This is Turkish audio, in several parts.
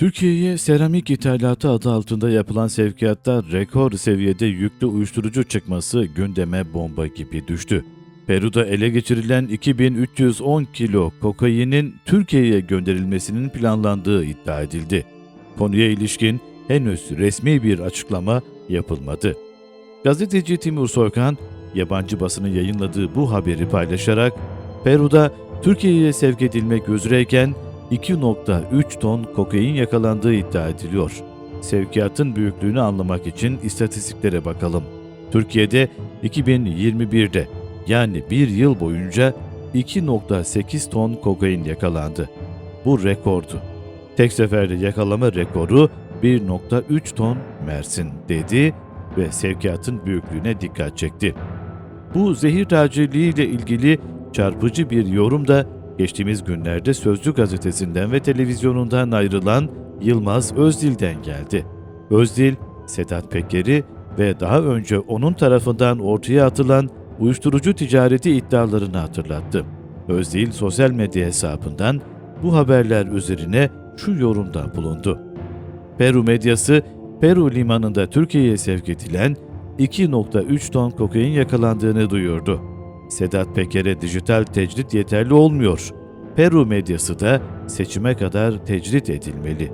Türkiye'ye seramik ithalatı adı altında yapılan sevkiyatta rekor seviyede yüklü uyuşturucu çıkması gündeme bomba gibi düştü. Peru'da ele geçirilen 2310 kilo kokainin Türkiye'ye gönderilmesinin planlandığı iddia edildi. Konuya ilişkin henüz resmi bir açıklama yapılmadı. Gazeteci Timur Soykan, yabancı basının yayınladığı bu haberi paylaşarak, Peru'da Türkiye'ye sevk edilmek üzereyken 2.3 ton kokain yakalandığı iddia ediliyor. Sevkiyatın büyüklüğünü anlamak için istatistiklere bakalım. Türkiye'de 2021'de yani bir yıl boyunca 2.8 ton kokain yakalandı. Bu rekordu. Tek seferde yakalama rekoru 1.3 ton Mersin dedi ve sevkiyatın büyüklüğüne dikkat çekti. Bu zehir tacirliği ile ilgili çarpıcı bir yorum da geçtiğimiz günlerde Sözcü gazetesinden ve televizyonundan ayrılan Yılmaz Özdil'den geldi. Özdil, Sedat Peker'i ve daha önce onun tarafından ortaya atılan uyuşturucu ticareti iddialarını hatırlattı. Özdil sosyal medya hesabından bu haberler üzerine şu yorumda bulundu. Peru medyası, Peru limanında Türkiye'ye sevk edilen 2.3 ton kokain yakalandığını duyurdu. Sedat Peker'e dijital tecrit yeterli olmuyor. Peru medyası da seçime kadar tecrit edilmeli.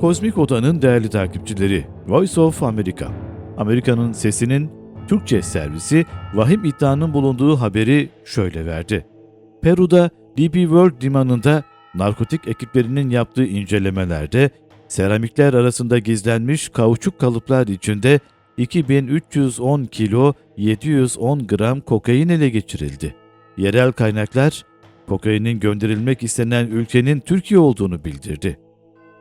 Kozmik Oda'nın değerli takipçileri, Voice of America, Amerika'nın sesinin Türkçe servisi vahim iddianın bulunduğu haberi şöyle verdi. Peru'da DP World limanında narkotik ekiplerinin yaptığı incelemelerde seramikler arasında gizlenmiş kauçuk kalıplar içinde 2310 kilo 710 gram kokain ele geçirildi. Yerel kaynaklar kokainin gönderilmek istenen ülkenin Türkiye olduğunu bildirdi.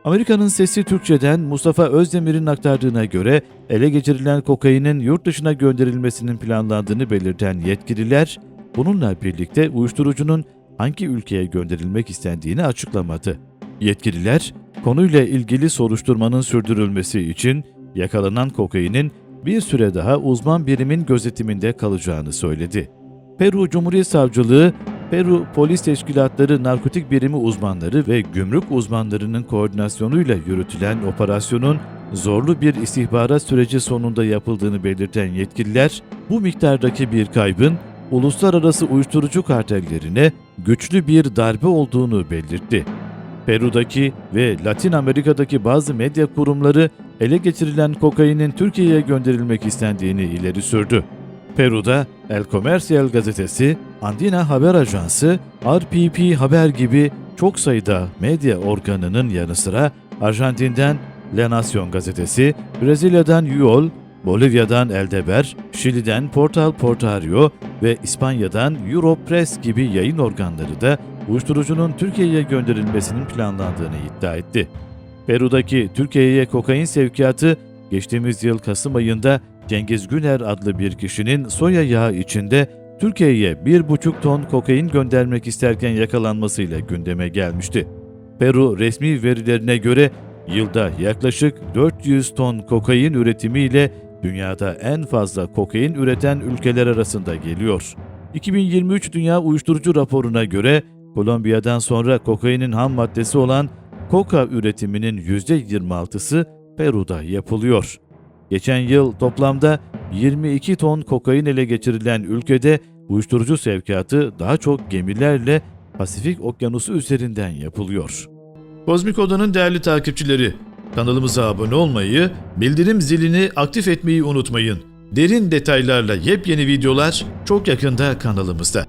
Amerika'nın Sesi Türkçe'den Mustafa Özdemir'in aktardığına göre ele geçirilen kokainin yurt dışına gönderilmesinin planlandığını belirten yetkililer, bununla birlikte uyuşturucunun hangi ülkeye gönderilmek istendiğini açıklamadı. Yetkililer, konuyla ilgili soruşturmanın sürdürülmesi için yakalanan kokainin bir süre daha uzman birimin gözetiminde kalacağını söyledi. Peru Cumhuriyet Savcılığı, Peru Polis Teşkilatları Narkotik Birimi uzmanları ve gümrük uzmanlarının koordinasyonuyla yürütülen operasyonun zorlu bir istihbarat süreci sonunda yapıldığını belirten yetkililer, bu miktardaki bir kaybın uluslararası uyuşturucu kartellerine güçlü bir darbe olduğunu belirtti. Peru'daki ve Latin Amerika'daki bazı medya kurumları ele geçirilen kokainin Türkiye'ye gönderilmek istendiğini ileri sürdü. Peru'da El Comercial gazetesi, Andina Haber Ajansı, RPP Haber gibi çok sayıda medya organının yanı sıra Arjantin'den La Nación gazetesi, Brezilya'dan UOL, Bolivya'dan El Deber, Şili'den Portal Portario ve İspanya'dan Europress gibi yayın organları da uyuşturucunun Türkiye'ye gönderilmesinin planlandığını iddia etti. Peru'daki Türkiye'ye kokain sevkiyatı geçtiğimiz yıl Kasım ayında Cengiz Güner adlı bir kişinin soya yağı içinde Türkiye'ye 1,5 ton kokain göndermek isterken yakalanmasıyla gündeme gelmişti. Peru resmi verilerine göre yılda yaklaşık 400 ton kokain üretimiyle dünyada en fazla kokain üreten ülkeler arasında geliyor. 2023 Dünya Uyuşturucu raporuna göre Kolombiya'dan sonra kokainin ham maddesi olan koka üretiminin %26'sı Peru'da yapılıyor. Geçen yıl toplamda 22 ton kokain ele geçirilen ülkede uyuşturucu sevkiyatı daha çok gemilerle Pasifik Okyanusu üzerinden yapılıyor. Kozmik Oda'nın değerli takipçileri, kanalımıza abone olmayı, bildirim zilini aktif etmeyi unutmayın. Derin detaylarla yepyeni videolar çok yakında kanalımızda.